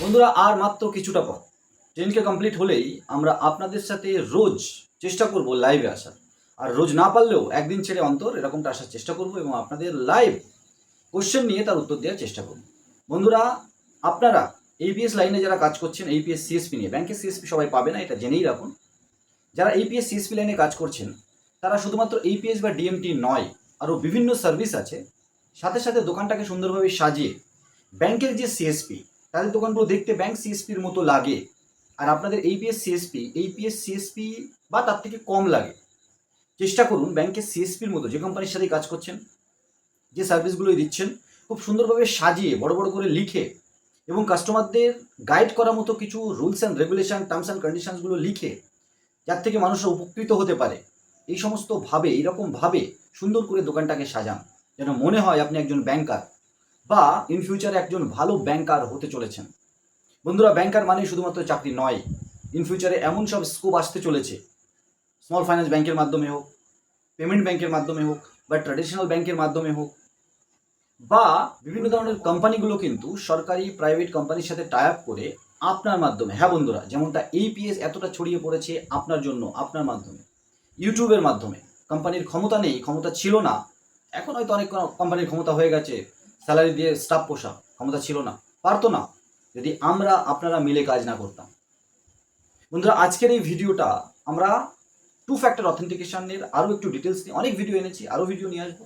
বন্ধুরা, আর মাত্র কিছুটা পর। ট্রেনকে কমপ্লিট হলেই আমরা আপনাদের সাথে রোজ চেষ্টা করব লাইভে আসার। আর রোজ না পারলেও একদিন ছেড়ে অন্তর এরকমটা আসার চেষ্টা করব এবং আপনাদের লাইভ কোশ্চেন নিয়ে তার উত্তর দেওয়ার চেষ্টা করব। বন্ধুরা, আপনারা এইপিএস লাইনে যারা কাজ করছেন এইপিএস সিএসপি নিয়ে ব্যাংকের সিএসপি সবাই পাবে না, এটা জেনেই রাখুন। যারা এইপিএস সিএসপি লাইনে কাজ করছেন, তারা শুধুমাত্র এইপিএস বা ডিএমটি নয়, আরও বিভিন্ন সার্ভিস আছে। সাথে সাথে দোকানটাকে সুন্দরভাবে সাজিয়ে ব্যাংকের যে সিএসপি তাদের দোকানগুলো দেখতে ব্যাংক সিএসপির মতো লাগে। আর আপনাদের এইপিএস সিএসপি এইপিএস সিএসপি বা তার থেকে কম লাগে। চেষ্টা করুন ব্যাংকের সিএসপির মতো যে কোম্পানির সাথে কাজ করছেন, যে সার্ভিসগুলোই দিচ্ছেন, খুব সুন্দরভাবে সাজিয়ে, বড় বড় করে লিখে এবং কাস্টমারদের গাইড করার মতো কিছু rules and regulation terms and কন্ডিশনসগুলো লিখে, যার থেকে মানুষরা উপকৃত হতে পারে। এই সমস্ত ভাবে সুন্দর করে দোকানটাকে সাজান। যেন মনে হয় আপনি একজন ব্যাংকার বা ইন ফিউচারে একজন ভালো ব্যাংকার হতে চলেছেন। বন্ধুরা ব্যাংকার মানে শুধুমাত্র চাকরি নয়। ইন ফিউচারে এমন সব স্কোপ আসতে চলেছে। স্মল ফাইন্যান্স ব্যাংকের মাধ্যমে হোক পেমেন্ট ব্যাংকের মাধ্যমে হোক, বা ট্র্যাডিশনাল ব্যাংকের মাধ্যমে হোক, বা বিভিন্ন ধরনের কোম্পানিগুলো কিন্তু সরকারি প্রাইভেট কোম্পানির সাথে টাই আপ করে আপনার মাধ্যমে। হ্যাঁ বন্ধুরা, যেমনটা এইপিএস এতটা ছড়িয়ে পড়েছে আপনার জন্য, আপনার মাধ্যমে। ইউটিউবের মাধ্যমে। কোম্পানির ক্ষমতা নেই, ক্ষমতা ছিল না। এখন হয়তো অনেক কোম্পানির ক্ষমতা হয়ে গেছে। স্যালারি দিয়ে স্টাফ পোষা ক্ষমতা ছিল না। পারতো না, যদি আমরা আপনারা মিলে কাজ না করতাম। বন্ধুরা, আজকের এই ভিডিওটা আমরা টু ফ্যাক্টর অথেন্টিকেশনের আরও একটু ডিটেলস নিয়ে, অনেক ভিডিও এনেছি, আরও ভিডিও নিয়ে আসব।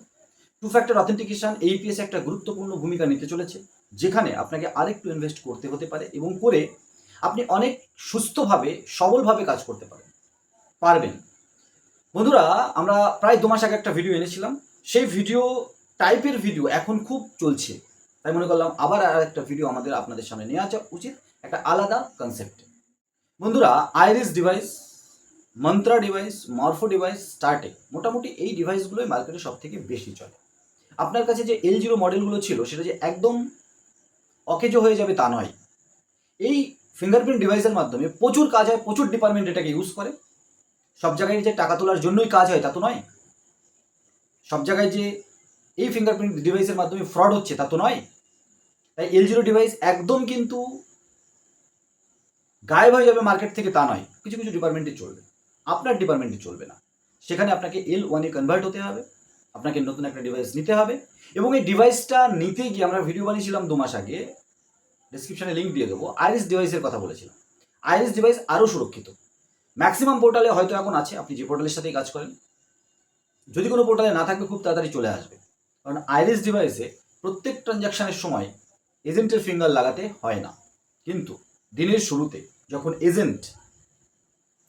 টু ফ্যাক্টর অথেন্টিকেশন এইপিএস একটা গুরুত্বপূর্ণ ভূমিকা নিতে চলেছে, যেখানে আপনাকে আরেকটু ইনভেস্ট করতে হতে পারে এবং করে আপনি অনেক সুস্থভাবে, সবলভাবে কাজ করতে পারেন। পারবেন। বন্ধুরা, আমরা প্রায় দু মাস আগে একটা ভিডিও এনেছিলাম। সেই ভিডিও টাইপের ভিডিও এখন খুব চলছে। তাই মনে করলাম আবার আর একটা ভিডিও আমাদের আপনাদের সামনে নিয়ে আসা উচিত একটা আলাদা কনসেপ্টে বন্ধুরা iris device Mantra device Morpho device স্টার্টে মোটামুটি এই ডিভাইসগুলোই মার্কেটে সব থেকে বেশি চলে। আপনার কাছে যে এল জিরো মডেলগুলো ছিল, সেটা যে একদম অকেজো হয়ে যাবে তা নয়। এই ফিঙ্গারপ্রিন্ট ডিভাইসের মাধ্যমে প্রচুর কাজ হয়, প্রচুর ডিপার্টমেন্ট এটাকে ইউজ করে। সব জায়গায় যে টাকা তোলার জন্যই কাজ হয় তা তো নয়। সব জায়গায় যে এই ফিঙ্গারপ্রিন্ট ডিভাইসের মাধ্যমে ফ্রড হচ্ছে, তা তো নয়। তাই এল জিরো ডিভাইস একদম কিন্তু গায়েব হয়ে যাবে মার্কেট থেকে, তা নয়। কিছু কিছু ডিপার্টমেন্টে চলবে। আপনার ডিপার্টমেন্টে চলবে না। সেখানে আপনাকে এল ওয়ানে কনভার্ট হতে হবে। আপনাকে নতুন একটা ডিভাইস নিতে হবে। এবং এই ডিভাইসটা নিতে গিয়ে আমরা ভিডিও বানিয়েছিলাম দু মাস আগে। ডিসক্রিপশনে লিঙ্ক দিয়ে দেবো। আইরিস ডিভাইসের কথা বলেছিলাম। আইরিস ডিভাইস আরও সুরক্ষিত। ম্যাক্সিমাম পোর্টালে হয়তো এখন আছে। আপনি যে পোর্টালের সাথেই কাজ করেন। যদি কোনো পোর্টালে না থাকবে খুব তাড়াতাড়ি চলে আসবে। কারণ আইরিস ডিভাইসে প্রত্যেক ট্রানজ্যাকশনের সময় এজেন্টের ফিঙ্গার লাগাতে হয় না। কিন্তু দিনের শুরুতে যখন এজেন্ট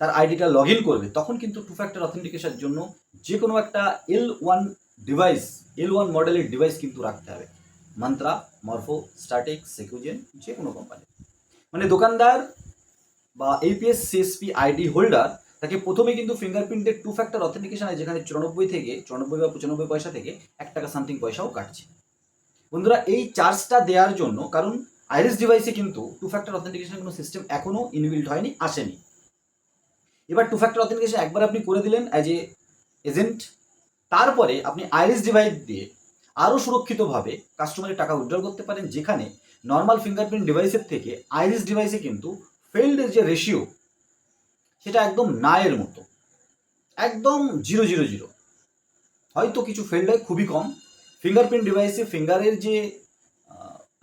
তার আইডিটা লগ ইন করবে, তখন কিন্তু টু ফ্যাক্টর অথেন্টিকেশনের জন্য যে কোনো একটা L one device L one মডেলের ডিভাইস কিন্তু রাখতে হবে। মন্ত্রা মরফো স্টার্টেক সেকুজেন যে কোনো কোম্পানি মানে দোকানদার বা এপিএস সিএসপি আইডি হোল্ডার তাকে প্রথমে কিন্তু ফিঙ্গারপ্রিন্টের টু ফ্যাক্টর অথেন্টিকেশন যেখানে চুরানব্বই থেকে, চুরানব্বই বা পঁচানব্বই পয়সা থেকে এক টাকা সামথিং পয়সাও কাটছে। বন্ধুরা, এই চার্জটা দেওয়ার জন্য, কারণ আইরিস ডিভাইসে কিন্তু টু ফ্যাক্টর অথেন্টিকেশন কোনো সিস্টেম এখনও ইনবিল্ড হয়নি, আসেনি। এবার টু ফ্যাক্টর অথেন্টিকেশন একবার আপনি করে দিলেন অ্যাজ এ এজেন্ট তারপরে আপনি আইরিস ডিভাইস দিয়ে আরও সুরক্ষিতভাবে কাস্টমারের টাকা উইথড্রল করতে পারেন, যেখানে নর্মাল ফিঙ্গারপ্রিন্ট ডিভাইসের থেকে আইরিস ডিভাইসে কিন্তু ফেল্ডের যে রেশিও সেটা একদম নায়ের মতো। একদম জিরো জিরো জিরো। হয়তো কিছু ফেল্ড খুবই কম। ফিঙ্গারপ্রিন্ট ডিভাইসে ফিঙ্গারের যে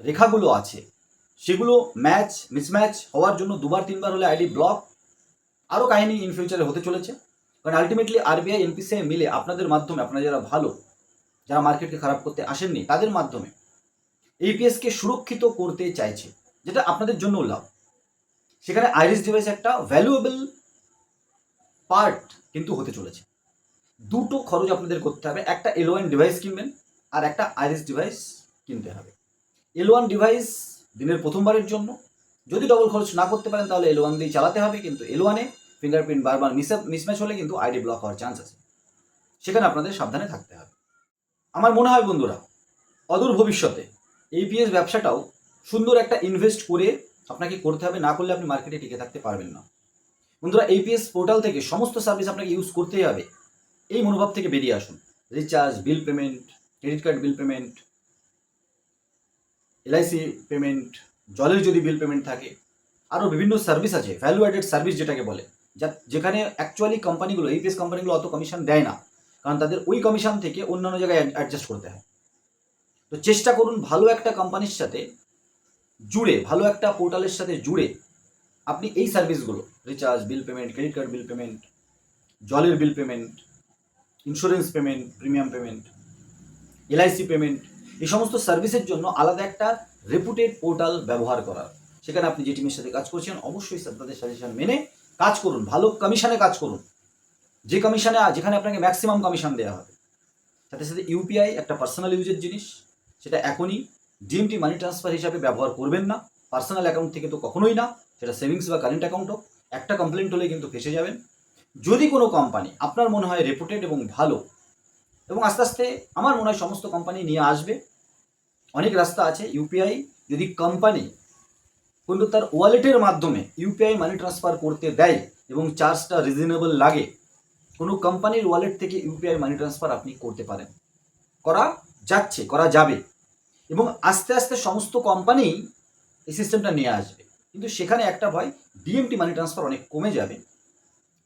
রেখাগুলো আছে, সেগুলো ম্যাচ মিসম্যাচ হওয়ার জন্য দুবার, তিনবার হলে আইডি ব্লক আরও কাহিনী ইন ফিউচারে হতে চলেছে। কারণ আলটিমেটলি আরবিআই এনপিসিআই মিলে আপনাদের মাধ্যমে, আপনারা যারা ভালো, যারা মার্কেটকে খারাপ করতে আসেননি, তাদের মাধ্যমে এইপিএসকে সুরক্ষিত করতে চাইছে, যেটা আপনাদের জন্য লাভ। সেখানে আইরিস ডিভাইস একটা ভ্যালুয়েবল পার্ট কিন্তু হতে চলেছে। দুটো খরচ আপনাদের করতে হবে। একটা এল ওয়ান ডিভাইস কিনবেন আর একটা আইরিস ডিভাইস কিনতে হবে। এল ওয়ান ডিভাইস দিনের প্রথমবারের জন্য। যদি ডবল খরচ না করতে পারেন তাহলে এল ওয়ান দিয়ে চালাতে হবে, কিন্তু এল ওয়ানে ফিঙ্গারপ্রিন্ট বারবার মিস মিসম্যাচ হলে কিন্তু আইডি ব্লক হওয়ার চান্স আছে। সেখানে আপনাদের সাবধানে থাকতে হবে। আমার মনে হয় বন্ধুরা, অদূর ভবিষ্যতে এইপিএস ব্যবসাটাও সুন্দর একটা ইনভেস্ট করে আপনাকে করতে হবে। না করলে আপনি মার্কেটে টিকে থাকতে পারবেন না। বন্ধুরা এইপিএস পোর্টাল থেকে সমস্ত সার্ভিস আপনাকে ইউজ করতেই হবে। এই মনোভাব থেকে বেরিয়ে আসুন। Recharge bill payment credit card bill payment LIC payment জলের যদি বিল পেমেন্ট থাকে। আরও বিভিন্ন সার্ভিস আছে ভ্যালু অ্যাডেড সার্ভিস যেটাকে বলে। যা, যেখানে অ্যাকচুয়ালি কোম্পানিগুলো ইপিএস কোম্পানিগুলো অত কমিশন দেয় না। কারণ তাদের ওই কমিশন থেকে অন্যান্য জায়গায় অ্যাডজাস্ট করতে হয়। তো চেষ্টা করুন ভালো একটা কোম্পানির সাথে জুড়ে, ভালো একটা পোর্টালের সাথে জুড়ে আপনি এই সার্ভিসগুলো recharge bill payment credit card bill payment জলের bill payment insurance payment premium payment LIC payment এই সমস্ত সার্ভিসের জন্য আলাদা একটা রেপুটেড পোর্টাল ব্যবহার করার সেখানে আপনি যে টিমের সাথে কাজ করছেন, অবশ্যই তাদের সাজেশন মেনে কাজ করুন, ভালো কমিশনে কাজ করুন। যে কমিশনে যেখানে আপনাকে ম্যাক্সিমাম কমিশন দেওয়া হবে। সাথে সাথে ইউপিআই একটা পার্সোনাল ইউজের জিনিস, সেটা এখনই ডিএমটি মানি ট্রান্সফার হিসাবে ব্যবহার করবেন না। পার্সোনাল অ্যাকাউন্ট থেকে তো কখনোই না। সেটা সেভিংস বা কারেন্ট অ্যাকাউন্ট হোক, একটা কমপ্লেন্ট হলে কিন্তু ফেসে যাবেন। যদি কোনো কোম্পানি আপনার মনে হয় রেপুটেড এবং ভালো, এবং আস্তে আস্তে আমার মনে হয় সমস্ত কোম্পানি নিয়ে আসবে, অনেক রাস্তা আছে ইউপিআই যদি কোম্পানি কিন্তু তার ওয়ালেটের মাধ্যমে ইউপিআই মানি ট্রান্সফার করতে দেয় এবং চার্জটা রিজনেবল লাগে, কোনো কোম্পানির ওয়ালেট থেকে ইউপিআই মানি ট্রান্সফার আপনি করতে পারেন। করা যাচ্ছে, করা যাবে। এবং আস্তে আস্তে সমস্ত কোম্পানি এই সিস্টেমটা নিয়ে আসবে। কিন্তু সেখানে একটা ভয় ডিএমটি মানি ট্রান্সফার অনেক কমে যাবে।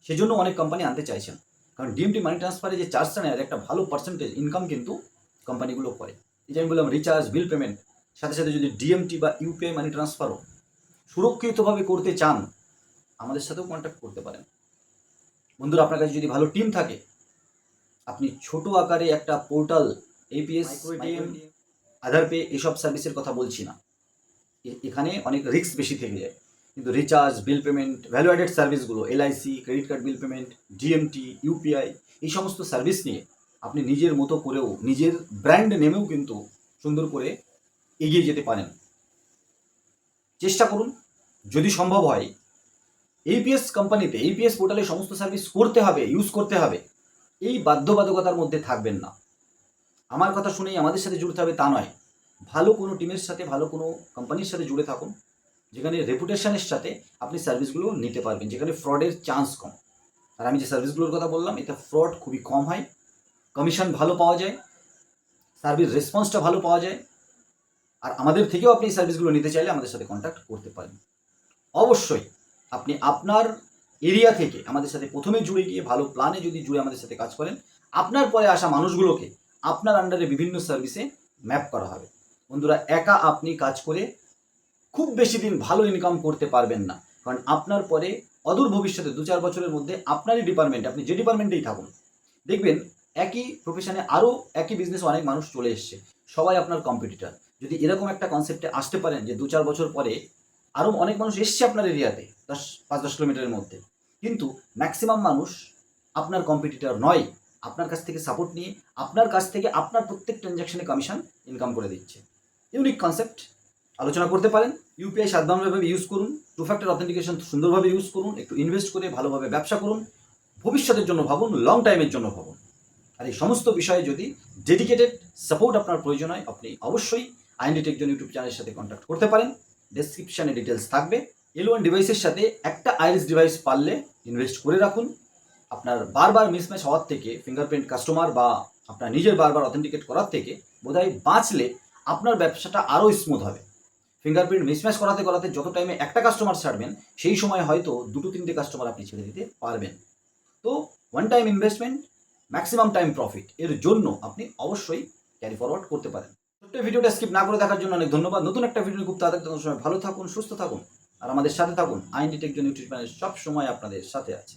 সেজন্য অনেক কোম্পানি আনতে চাইছেন। কারণ ডিএমটি মানি ট্রান্সফারে যে চার্জটা নেয় একটা ভালো পার্সেন্টেজ ইনকাম কিন্তু কোম্পানিগুলো করে। এই যে আমি বললাম রিচার্জ বিল পেমেন্ট সাথে সাথে যদি ডিএমটি বা ইউপিআই মানি ট্রান্সফারও সুরক্ষিতভাবে করতে চান আমাদের সাথেও কন্ট্যাক্ট করতে পারেন। বন্ধুরা আপনার কাছে যদি ভালো টিম থাকে আপনি ছোট আকারে একটা পোর্টাল এপিএস আধার পে এসব সার্ভিসের কথা বলছি না। এখানে অনেক রিস্ক বেশি থেকে যায়। কিন্তু recharge bill payment value added সার্ভিসগুলো LIC credit card bill payment DMT UPI এই সমস্ত সার্ভিস নিয়ে আপনি নিজের মতো করেও, নিজের ব্র্যান্ড নেমেও কিন্তু সুন্দর করে এগিয়ে যেতে পারেন। চেষ্টা করুন। যদি সম্ভব হয় এইপিএস কোম্পানিতে এইপিএস পোর্টালে সমস্ত সার্ভিস করতে হবে ইউজ করতে হবে। এই বাধ্যবাধকতার মধ্যে থাকবেন না। আমার কথা শুনেই আমাদের সাথে জুড়তে হবে তা নয়। ভালো কোনো টিমের সাথে, ভালো কোনো কোম্পানির সাথে জুড়ে থাকুন, যেখানে রেপুটেশনের সাথে আপনি সার্ভিসগুলো নিতে পারবেন, যেখানে ফ্রডের চান্স কম। আর আমি যে সার্ভিসগুলোর কথা বললাম এতে ফ্রড খুবই কম হয়। কমিশন ভালো পাওয়া যায় সার্ভিস রেসপন্সটা ভালো পাওয়া যায়, আর আমাদের থেকেও আপনি এই সার্ভিসগুলো নিতে চাইলে আমাদের সাথে কন্ট্যাক্ট করতে পারেন। অবশ্যই, আপনি আপনার এরিয়া থেকে আমাদের সাথে প্রথমে জুড়ে গিয়ে, ভালো প্ল্যানে যদি জুড়ে আমাদের সাথে কাজ করেন, আপনার পরে আসা মানুষগুলোকে আপনার আন্ডারে বিভিন্ন সার্ভিসে ম্যাপ করা হবে। বন্ধুরা, একা আপনি কাজ করে খুব বেশি দিন ভালো ইনকাম করতে পারবেন না। কারণ আপনার পরে অদূর ভবিষ্যতে দু চার বছরের মধ্যে আপনারই ডিপার্টমেন্ট আপনি যে ডিপার্টমেন্টেই থাকুন। দেখবেন, একই প্রফেশনে আরও একই বিজনেস অনেক মানুষ চলে এসছে। সবাই আপনার কম্পিটিটার যদি এরকম একটা কনসেপ্টে আসতে পারেন যে দু চার বছর পরে আরও অনেক মানুষ এসছে আপনার এরিয়াতে, দশ, পাঁচ, দশ কিলোমিটারের মধ্যে। কিন্তু ম্যাক্সিমাম মানুষ আপনার কম্পিটিটার নয়। আপনার কাছ থেকে সাপোর্ট নিয়ে আপনার কাছ থেকে আপনার প্রত্যেক ট্রানজ্যাকশনে কমিশন ইনকাম করে দিচ্ছে। ইউনিক কনসেপ্ট আলোচনা করতে পারেন। ইউপিআই সাধারণভাবে ইউজ করুন। টু ফ্যাক্টর অথেন্টিকেশন সুন্দরভাবে ইউজ করুন। একটু ইনভেস্ট করে ভালোভাবে ব্যবসা করুন। ভবিষ্যতের জন্য ভাবুন লং টাইমের জন্য ভাবুন। আর এই সমস্ত বিষয়ে যদি ডেডিকেটেড সাপোর্ট আপনার প্রয়োজন হয়, আপনি অবশ্যই আইনডি টেকজন ইউটিউব চ্যানেলের সাথে কন্ট্যাক্ট করতে পারেন। ডেসক্রিপশানে ডিটেলস থাকবে। এল ওয়ান ডিভাইসের সাথে একটা আইরিস ডিভাইস পারলে ইনভেস্ট করে রাখুন। আপনার বারবার মিসম্যাচ হওয়ার থেকে ফিঙ্গারপ্রিন্ট কাস্টমার বা আপনার নিজের বারবার অথেন্টিকেট করার থেকে, বোধহয় বাঁচলে আপনার ব্যবসাটা আরও স্মুথ হবে। ফিঙ্গারপ্রিন্ট মিসম্যাচ করাতে করাতে যত টাইমে একটা কাস্টমার ছাড়বেন, সেই সময় হয়তো দুটো তিনটে কাস্টমার আপনি ছেড়ে দিতে পারবেন। তো one time investment maximum time profit এর জন্য আপনি অবশ্যই ক্যারি ফরওয়ার্ড করতে পারেন। ছোট্ট ভিডিওটা স্কিপ না করে দেখার জন্য অনেক ধন্যবাদ। নতুন একটা ভিডিও খুব তাড়াতাড়ি সময় ভালো থাকুন, সুস্থ থাকুন, আর আমাদের সাথে থাকুন। আইন ডিটেকজন ইউটিউব চ্যানেল সব সময় আপনাদের সাথে আছে।